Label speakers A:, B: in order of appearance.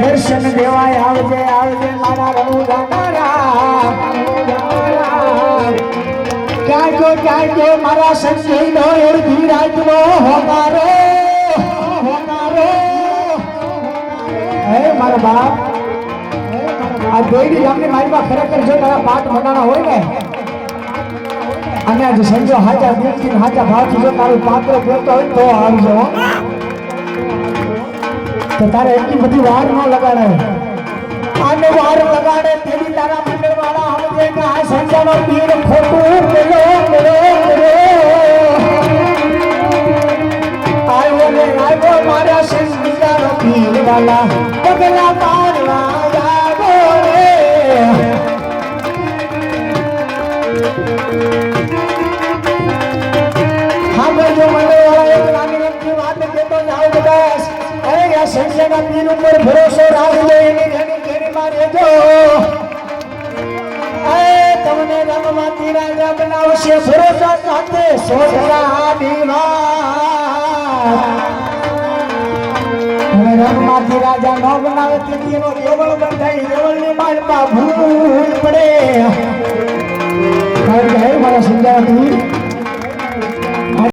A: દર્શન દેવાય આવજે આવજે મારા રણુ ગાનારા ક્યાં ગયો ક્યાં ગયો મારા સંજય નો અડધી રાત નો હોકારો હે મારા બાપ, આ દોયડી ગામની મારીમાં ખરેખર જો તારા પાઠ મંડાણા હોય ને, અને આજે સંજો હાજા દિલથી હાજા ભાવથી જો તારું પાત્ર બોલતો હોય તો આવજો. તારે એટલી બધી વાર ન લગાડે. આને વાર લગાડે તેની તારા મંડળ વાળા સમજે કે આ સંજાનો પીર ખોટું મેલો મેલો આવ્યો ને આવ્યો મારા સંજાનો પીર વાળા પગલા પાડવા આવ્યો રે. સંજયના પીર ઉપર ભરોસો રાખજો, એની ઘણી ઘણીમાં રહેજો. તમને રંગમાંથી રાજા બનાવશે, ભરોસા સાથે સોધરા દીવા. રંગમાંથી રાજા ન બનાવે તેથી એનો દેવળ બંધાઈ દેવળની માલમાં ભૂલ પડે. હે મારા પીર